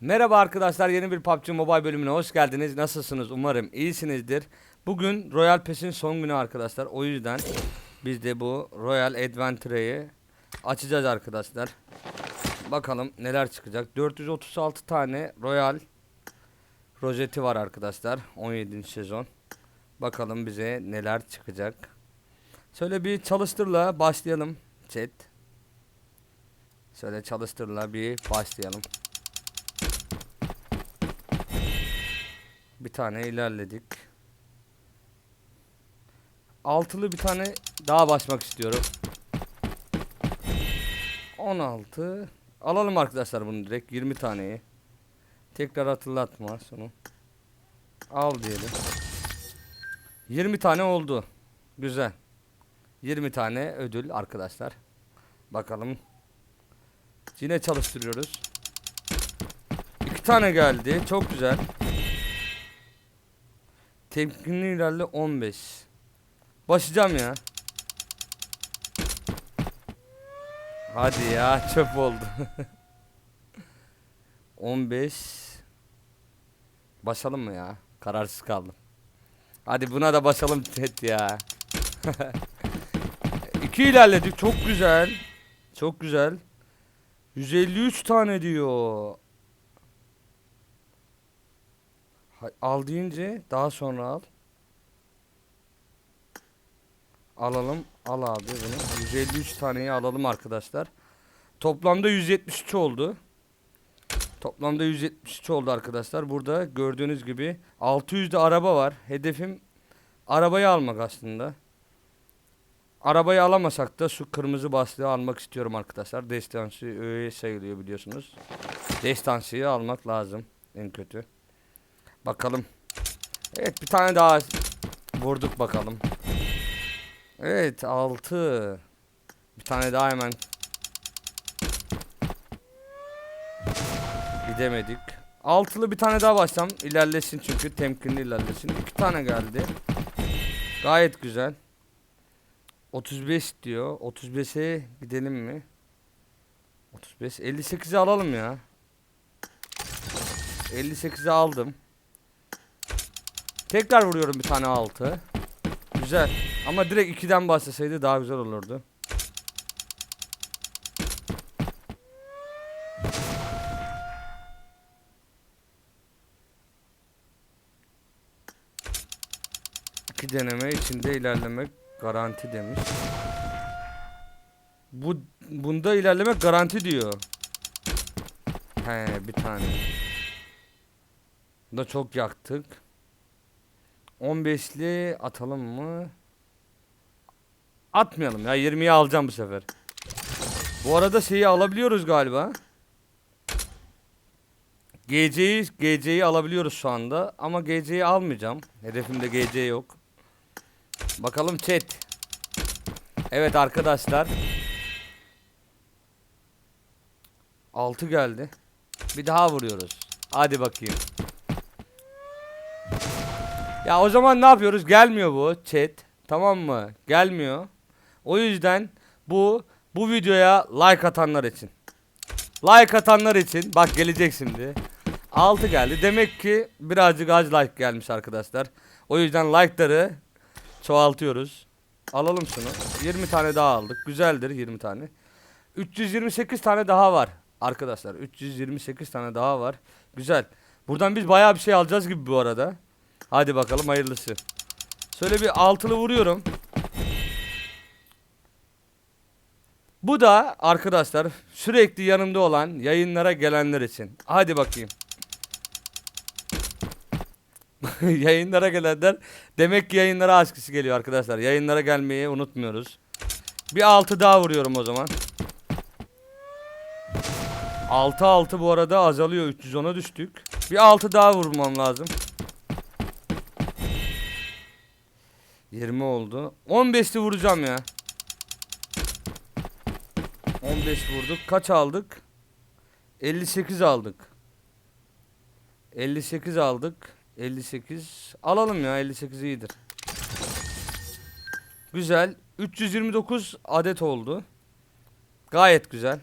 Merhaba arkadaşlar yeni bir PUBG Mobile bölümüne hoş geldiniz. Nasılsınız? Umarım iyisinizdir. Bugün Royal Pass'in son günü arkadaşlar. O yüzden biz de bu Royal Adventure'yi açacağız arkadaşlar. Bakalım neler çıkacak. 436 tane Royal rozeti var arkadaşlar. 17. sezon. Bakalım bize neler çıkacak. Şöyle bir çalıştırla başlayalım chat. Şöyle çalıştırla bir başlayalım. Bir tane ilerledik. Altılı bir tane daha basmak istiyorum. 16. Alalım arkadaşlar bunu direkt 20 taneyi. Tekrar hatırlatma sonu. Al diyelim. 20 tane oldu. Güzel. 20 tane ödül arkadaşlar. Bakalım. Yine çalıştırıyoruz. 2 tane geldi. Çok güzel. Temkinli ilerle 15. Başlayacağım ya. Hadi ya çöp oldu. 15. Basalım mı ya? Kararsız kaldım. Hadi buna da basalım Ted ya. 2 ilerledik çok güzel. Çok güzel. 153 tane diyor. Al deyince daha sonra al. Alalım. Al abi bunu. 153 taneyi alalım arkadaşlar. Toplamda 173 oldu. Toplamda 173 oldu arkadaşlar. Burada gördüğünüz gibi 600'de araba var. Hedefim arabayı almak aslında. Arabayı alamasak da şu kırmızı başlığı almak istiyorum arkadaşlar. Destansı öğe sayılıyor biliyorsunuz. Destansıyı almak lazım en kötü. Bakalım. Evet bir tane daha vurduk bakalım. Evet 6. Bir tane daha hemen. Gidemedik. Altılı bir tane daha başlam. İlerlesin çünkü temkinli ilerlesin. İki tane geldi. Gayet güzel. 35 diyor. 35'e gidelim mi? 35. 58'i alalım ya. 58'i aldım. Tekrar vuruyorum bir tane altı. Güzel. Ama direkt 2'den başlasaydı daha güzel olurdu. İki deneme içinde ilerlemek garanti demiş. Bu bunda ilerlemek garanti diyor. He bir tane. Da çok yaktık. 15'li atalım mı? Atmayalım ya 20'yi alacağım bu sefer. Bu arada şeyi alabiliyoruz galiba. GC'yi GC'yi alabiliyoruz şu anda ama GC'yi almayacağım. Hedefimde GC yok. Bakalım chat. Evet arkadaşlar. 6 geldi. Bir daha vuruyoruz. Hadi bakayım. Ya o zaman ne yapıyoruz? Gelmiyor bu chat. Tamam mı? Gelmiyor. O yüzden bu bu videoya like atanlar için. Like atanlar için bak gelecek şimdi. 6 geldi. Demek ki birazcık az like gelmiş arkadaşlar. O yüzden like'ları çoğaltıyoruz. Alalım şunu. 20 tane daha aldık. Güzeldir 20 tane. 328 tane daha var arkadaşlar. 328 tane daha var. Güzel. Buradan biz bayağı bir şey alacağız gibi bu arada. Hadi bakalım hayırlısı. Şöyle bir altılı vuruyorum. Bu da arkadaşlar sürekli yanımda olan yayınlara gelenler için. Hadi bakayım. yayınlara gelenler demek ki yayınlara aşkısı geliyor arkadaşlar. Yayınlara gelmeyi unutmuyoruz. Bir altı daha vuruyorum o zaman. 6 6 bu arada azalıyor 310'a düştük. Bir 6 daha vurmam lazım. 20 oldu. 15'li vuracağım ya. 15 vurduk. Kaç aldık? 58 aldık. 58 aldık. 58. Alalım ya 58 iyidir. Güzel. 329 adet oldu. Gayet güzel.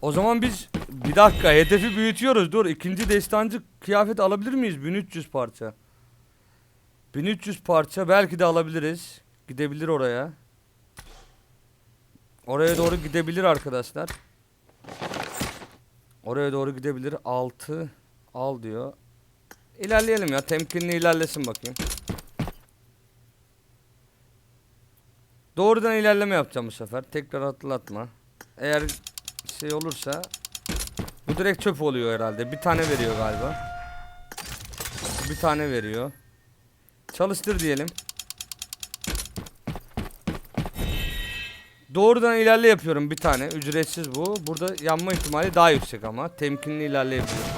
O zaman biz Bir dakika hedefi büyütüyoruz. Dur ikinci destancı kıyafet alabilir miyiz? 1300 parça. 1300 parça belki de alabiliriz. Gidebilir oraya. Oraya doğru gidebilir arkadaşlar. Oraya doğru gidebilir. 6 al diyor. İlerleyelim ya. Temkinli ilerlesin bakayım. Doğrudan ilerleme yapacağım bu sefer. Tekrar hatırlatma. Eğer şey olursa bu direkt çöp oluyor herhalde. Bir tane veriyor galiba. Bir tane veriyor. Çalıştır diyelim. Doğrudan ilerle yapıyorum bir tane. Ücretsiz bu. Burada yanma ihtimali daha yüksek ama. Temkinli ilerleyebiliyorsun.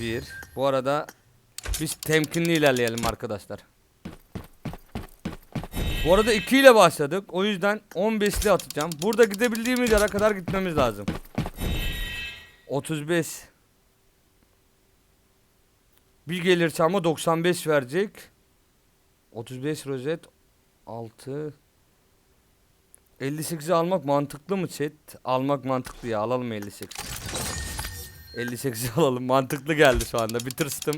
Bir. Bu arada biz temkinli ilerleyelim arkadaşlar. Bu arada 2 ile başladık. O yüzden 15'li atacağım. Burada gidebildiğimiz yere kadar gitmemiz lazım. 35. Bir gelirse ama 95 verecek. 35 rozet 6 58'i almak mantıklı mı chat? Almak mantıklı ya. Alalım 58. 58'i alalım. Mantıklı geldi şu anda. Bir tırstım.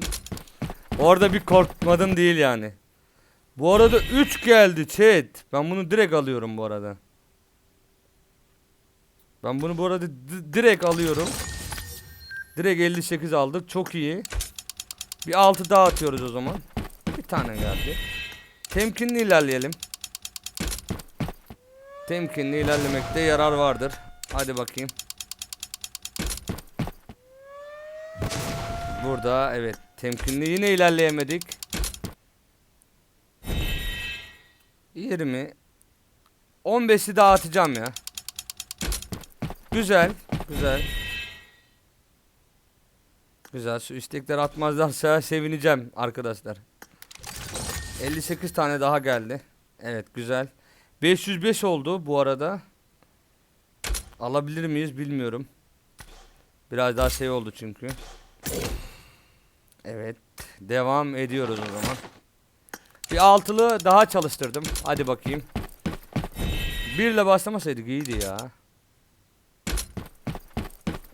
Orada bir korkmadım değil yani. Bu arada 3 geldi chat. Ben bunu direkt alıyorum bu arada. Ben bunu bu arada di- direkt alıyorum. Direkt 58 aldık. Çok iyi. Bir 6 daha atıyoruz o zaman. Bir tane geldi. Temkinli ilerleyelim. Temkinli ilerlemekte yarar vardır. Hadi bakayım. Burada evet temkinli yine ilerleyemedik. 20 15'i daha atacağım ya. Güzel, güzel. Güzel. Şu istekleri atmazlarsa sevineceğim arkadaşlar. 58 tane daha geldi. Evet, güzel. 505 oldu bu arada. Alabilir miyiz bilmiyorum. Biraz daha şey oldu çünkü. Evet. Devam ediyoruz o zaman. Bir altılı daha çalıştırdım. Hadi bakayım. Bir ile başlamasaydık iyiydi ya.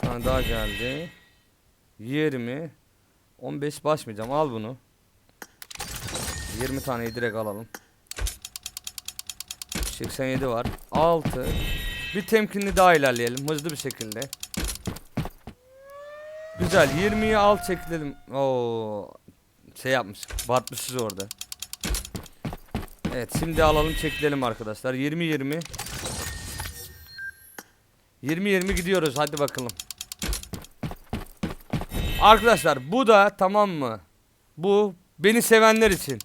Bir tane daha geldi. 20 15 basmayacağım. Al bunu. 20 taneyi direkt alalım. 87 var. 6 Bir temkinli daha ilerleyelim hızlı bir şekilde. Güzel 20'yi al çekilelim. Oo şey yapmış. Batmışız orada. Evet şimdi alalım çekilelim arkadaşlar. 20 20 20 20 gidiyoruz hadi bakalım. Arkadaşlar bu da tamam mı? Bu beni sevenler için.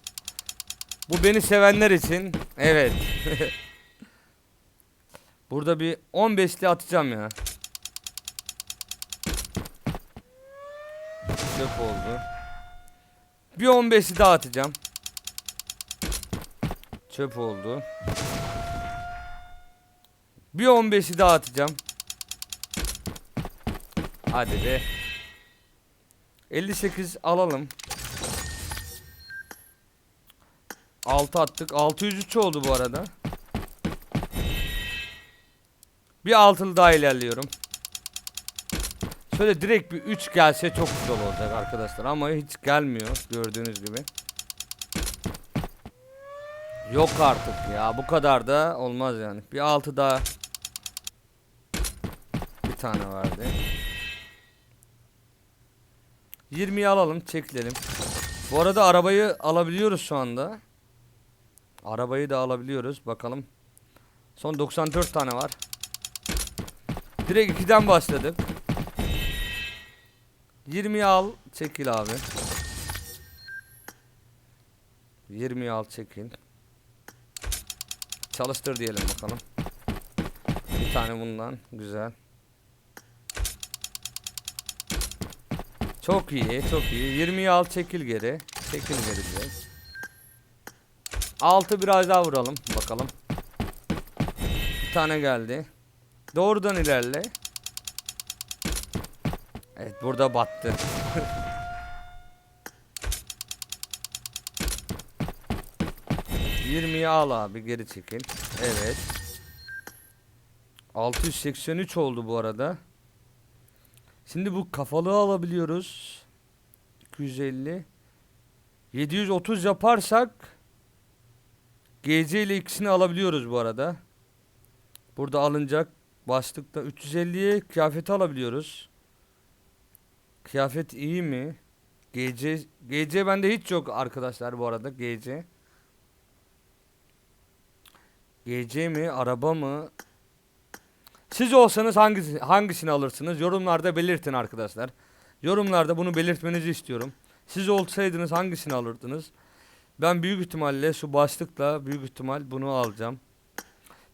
Bu beni sevenler için. Evet. Burada bir 15'li atacağım ya. Çöp oldu. Bir 15'li daha atacağım. Çöp oldu. Bir 15'i daha atacağım. Hadi be. 58 alalım. 6 attık. 603 oldu bu arada. Bir altılı daha ilerliyorum. Şöyle direkt bir 3 gelse çok güzel olacak arkadaşlar ama hiç gelmiyor gördüğünüz gibi. Yok artık ya bu kadar da olmaz yani. Bir 6 daha bir tane vardı. 20'yi alalım çekilelim. Bu arada arabayı alabiliyoruz şu anda. Arabayı da alabiliyoruz bakalım. Son 94 tane var. Direkt 2'den başladık. 20'yi al çekil abi. 20'yi al çekil. Çalıştır diyelim bakalım. Bir tane bundan güzel. Çok iyi, çok iyi. 20'yi al çekil geri. Çekil geri direkt. 6 biraz daha vuralım bakalım. Bir tane geldi. Doğrudan ilerle. Evet burada battı. Yirmiyi al abi geri çekil. Evet. 683 oldu bu arada. Şimdi bu kafalığı alabiliyoruz. 250. 730 yaparsak GC ile ikisini alabiliyoruz bu arada. Burada alınacak başlıkta 350'ye kıyafeti alabiliyoruz. Kıyafet iyi mi? GC GC bende hiç yok arkadaşlar bu arada GC. GC mi? Araba mı? Siz olsanız hangisi, hangisini alırsınız? Yorumlarda belirtin arkadaşlar. Yorumlarda bunu belirtmenizi istiyorum. Siz olsaydınız hangisini alırdınız? Ben büyük ihtimalle şu başlıkla büyük ihtimal bunu alacağım.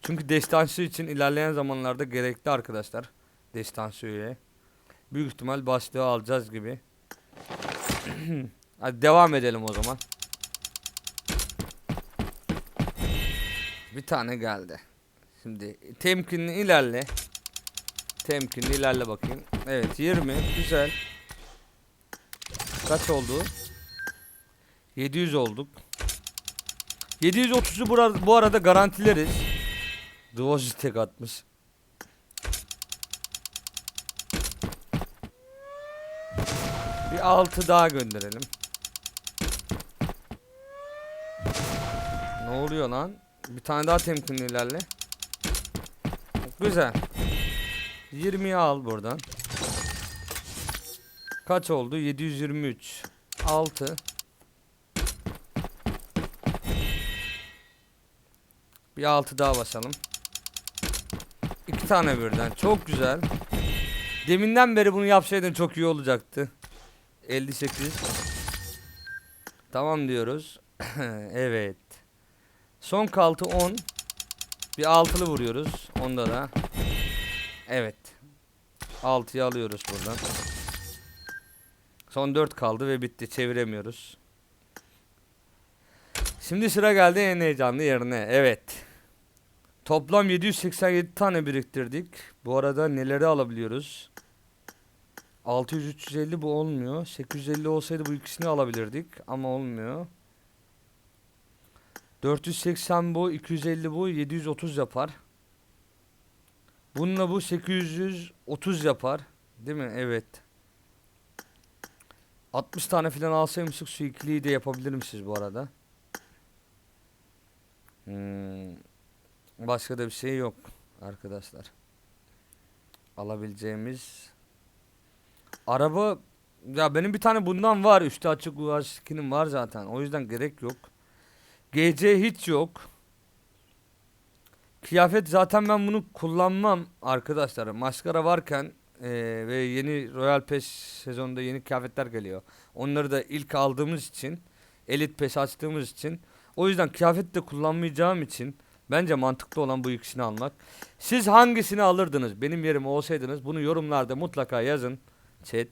Çünkü destansı için ilerleyen zamanlarda gerekli arkadaşlar. Destansı üye. Büyük ihtimal başlığı alacağız gibi. Hadi devam edelim o zaman. Bir tane geldi. Şimdi temkinli ilerle. Temkinli ilerle bakayım. Evet 20 güzel. Kaç oldu? 700 olduk. 730'u bu arada, garantileriz. Duoji tek atmış. Bir 6 daha gönderelim. Ne oluyor lan? Bir tane daha temkinli ilerle. Güzel. 20'yi al buradan. Kaç oldu? 723. 6. Bir 6 daha basalım. 2 tane birden. Çok güzel. Deminden beri bunu yapsaydın çok iyi olacaktı. 58. Tamam diyoruz. evet. Son kaltı 10. Bir altılı vuruyoruz. Onda da. Evet. 6'yı alıyoruz buradan. Son 4 kaldı ve bitti. Çeviremiyoruz. Şimdi sıra geldi en heyecanlı yerine. Evet. Toplam 787 tane biriktirdik. Bu arada neleri alabiliyoruz? 600 350 bu olmuyor. 850 olsaydı bu ikisini alabilirdik ama olmuyor. 480 bu, 250 bu, 730 yapar. Bununla bu 830 yapar. Değil mi? Evet. 60 tane falan alsaymıştık şu ikiliyi de yapabilirmişiz bu arada. Hmm. Başka da bir şey yok arkadaşlar. Alabileceğimiz araba ya benim bir tane bundan var. Üstü açık uğraş skinim var zaten. O yüzden gerek yok. GC hiç yok. Kıyafet zaten ben bunu kullanmam arkadaşlar. Maskara varken eee, ve yeni Royal Pass sezonunda yeni kıyafetler geliyor. Onları da ilk aldığımız için, Elite Pass açtığımız için, o yüzden kıyafet de kullanmayacağım için bence mantıklı olan bu ikisini almak. Siz hangisini alırdınız? Benim yerime olsaydınız bunu yorumlarda mutlaka yazın. Chat.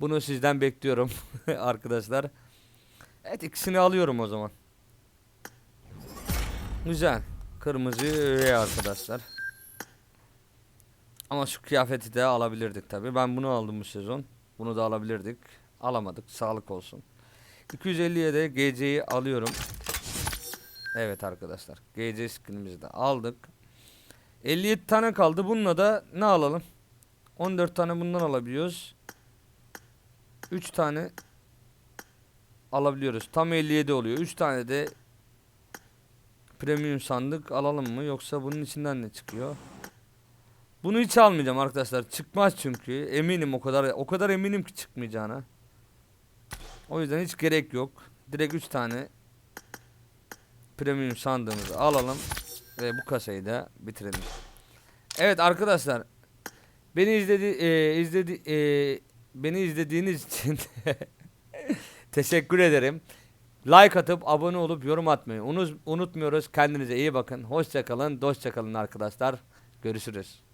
Bunu sizden bekliyorum arkadaşlar. Evet ikisini alıyorum o zaman. Güzel. Kırmızı arkadaşlar. Ama şu kıyafeti de alabilirdik tabi. Ben bunu aldım bu sezon. Bunu da alabilirdik. Alamadık. Sağlık olsun. 250'ye de GC'yi alıyorum. Evet arkadaşlar. GC skinimizi de aldık. 57 tane kaldı. Bununla da ne alalım? 14 tane bundan alabiliyoruz. 3 tane alabiliyoruz. Tam 57 oluyor. 3 tane de premium sandık alalım mı yoksa bunun içinden ne çıkıyor? Bunu hiç almayacağım arkadaşlar. Çıkmaz çünkü. Eminim o kadar o kadar eminim ki çıkmayacağına. O yüzden hiç gerek yok. Direkt 3 tane premium sandığımızı alalım ve bu kasayı da bitirelim. Evet arkadaşlar. Beni izledi e, izledi e, beni izlediğiniz için teşekkür ederim. Like atıp abone olup yorum atmayı unut, unutmuyoruz. Kendinize iyi bakın. Hoşça kalın, dostça kalın arkadaşlar. Görüşürüz.